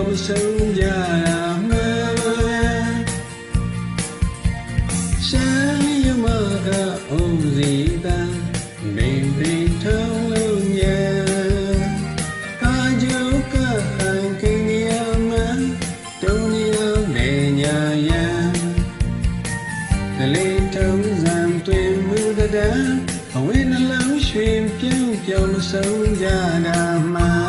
ပြုံးပြောမဆုံးကြတာမှန်ရှမ်းရမကအုံးစီတန်မင်းပင်ထုံးလို့ညာအာဂျုကဟန်ကိနီယမန်တုံနီယမေညာယံကလေးထုံးစံတွင်မူတဒံအဝိနှလုံးရွှင်ပြုံးပြောင်းဆုံးကြတာမှာမေ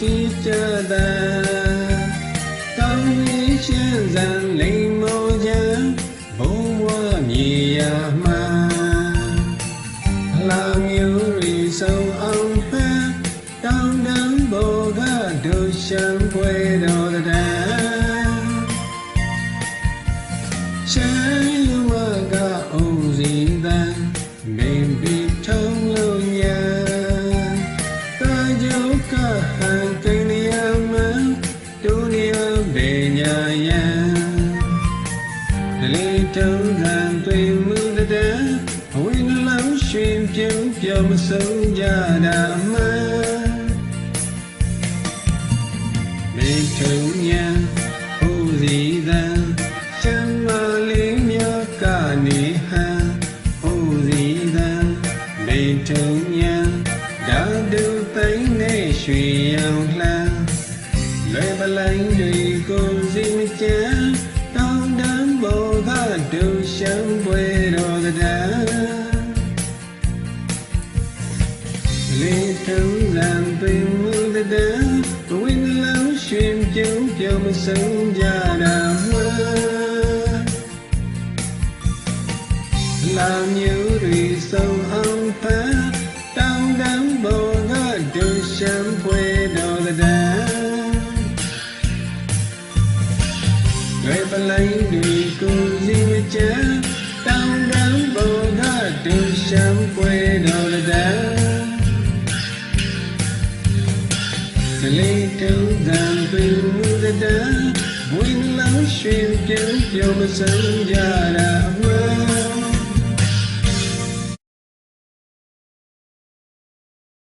ကုံစီကြတာကောင်းကြီးချင်းစံလိမ်မောချံဘုံဝမြေယာမှာလာမျိုးရီဆုံးအောင်ဖန်တောင်းတန်းဘောကဒုရှံပွဲတော် ဒုနီယဘေညာယံလေးထုံးခံတွေ့မှုတဲ့အဝိနလုံးရှင်ပြုံးပြောမဆုံးကြတာမှန်မေထုံညာအိုစီတန်ချမ်းမလေးမြတ်ကနေဟန်အိုစီ လှမ်းလွယ်ပလိုင်းတွေကိုစီမချမ်းတောင်းတမ်းဘောကဒုရှံပွဲတော်တဲ့လေးထုံးစံပင်မှုတဲ့ဝိနလုံးရှင်ပြုံးပြောမဆုံးကြတာမှန်လာမျိုးတွေဆုံးအောင်ဖန်တောင်းတမ်းဘောကဒုရှံပွဲ လွယ်ပလိုင်းတွေကိုစီမချမ်းတောင်းတမ်းဘောကဒုရှံပွဲတော်တဲ့ကလေးတုံးတန်ပင်မူတဲ့ဝင်းလောင်းရွှင်ပြုံးပြုံးမစမ်းကြတာ